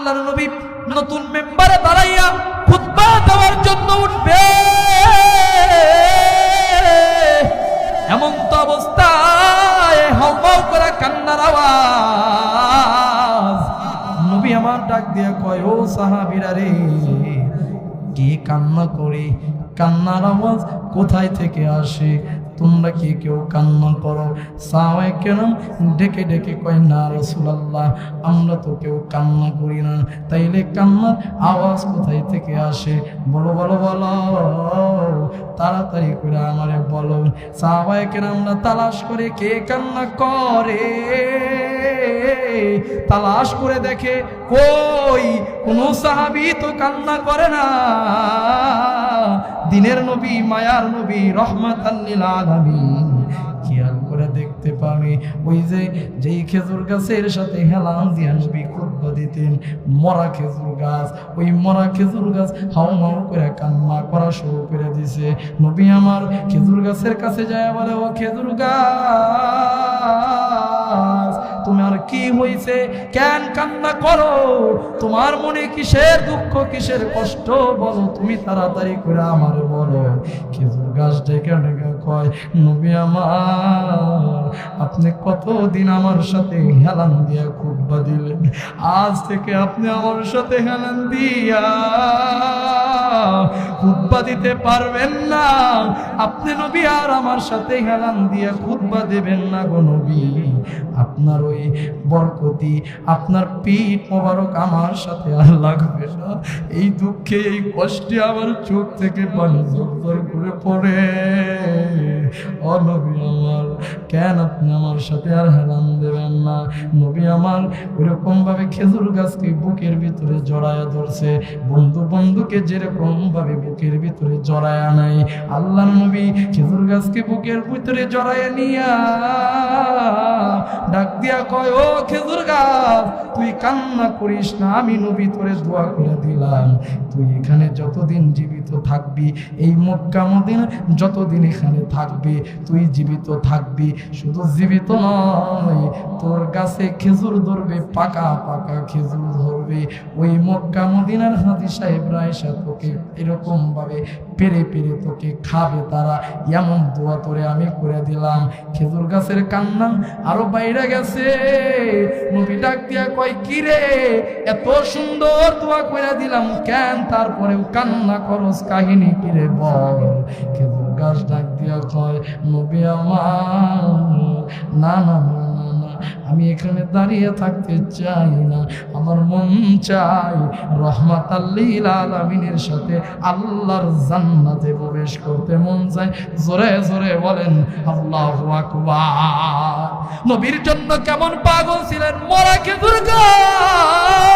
আল্লাহর নবী নতুন মেম্বারে দাঁড়াইয়া খুতবা দেওয়ার জন্য উঠবে। এমন তো অবস্থায় হাউমাউ করে কান্নার আওয়াজ। নবী আমার ডাক দিয়ে কয়, ও সাহাবীরা রে, কে কান্না করে? কান্নার আওয়াজ কোথায় থেকে আসে? তোমরা কি কেউ কান্না করো সাওয়াই কেন ডেকে ডেকে কয়, না রসুলাল্লাহ, আমরা তো কেউ কান্না করি না। তাইলে কান্নার আওয়াজ কোথায় থেকে আসে? বলো বলো বলো, তাড়াতাড়ি করে আমারে বলো সাওয়াই কেন আমরা তালাশ করে কে কান্না করে? তালাশ করে দেখে কই, কোনো সাহাবি তো কান্না করে না। দিনের নবী, মায়ার নবী আলামিন। খেয়াল করে দেখতে পাবে, ওই যে যেই খেজুর গাছের সাথে হেলান দিয়া নবী খুতবা দিতেন, মরা খেজুর গাছ, ওই মরা খেজুর গাছ হাউ মাও করে কান্না করা শুরু করে দিছে। নবী আমার খেজুর গাছের কাছে যায় বলে, ও খেজুর গাছ! কি হয়েছে কেন কান্না করো। তোমার মনে কিসের দুঃখ, কিসের কষ্ট? বলো তুমি তাড়াতাড়ি করে আমার বলো। খেজুর গাছ ডেকে কয়, নবী আমার, আপনি কতদিন আমার সাথে হেলান দিয়া খুববা দিলেন? আজ থেকে আপনি আমার সাথে হেলান দিয়া খুতবা দিতে পারবেন না। আপনি নবী আর আমার সাথে হেলান দিয়া খুতবা দেবেন না গো নবী। আপনার ওই বরকতি, আপনার পিঠ মোবারক আমার সাথে আর লাগবে না। এই দুঃখে, এই কষ্টে আমার চোখ থেকে পানি জোর করে পড়ে। ও নবী আমার, কেন আপনি আমার সাথে আর দেবেন না? নবী আমার খেজুর গাছকে বুকের ভিতরে জড়ায়া ধরছে। বন্ধু বন্ধুকে যেরকম ভাবে বুকের ভিতরে জড়ায়া নাই। আল্লাহ নবী খেজুর গাছকে বুকের ভিতরে জড়ায়া নিয়া দিয়া কয়, ও খেজুর গাছ, তুই কান্না করিস না, আমি নবী তোরে দোয়া করে দিলাম। তুই এখানে যতদিন জীবিত থাকবি, এই মক্কা মদিনা যতদিন এখানে থাকবি, তুই জীবিত থাকবি। শুধু জীবিত নয়, তোর গাছে খেজুর ধরবে, পাকা পাকা খেজুর ধরবে। ওই মক্কা মদিনার হাতি সাহেব রায়সা তোকে এরকম ভাবে পেরে পেরে তোকে খাবে তারা। এমন দোয়া তোরে আমি করে দিলাম। খেজুর গাছের কান্না আরও বাইরে গেছে। নবী ডাক দিয়া কয় কি রে এত সুন্দর দোয়া করে দিলাম কেন? তারপরেও কান্না করস কাহিনী কিরে বল? কেবল গাছ ডাক দিয়া কয়, নবী আমার না না আমি এখানে দাঁড়িয়ে থাকতে চাই না। আমার মন চাই রহমাত আল্লিল সাথে আল্লাহর জান্নাতে প্রবেশ করতে। মন চায় জোরে জোরে বলেন, আল্লাহ নবীর জন্য কেমন পাগল ছিলেন, মরা খেজুর গাছ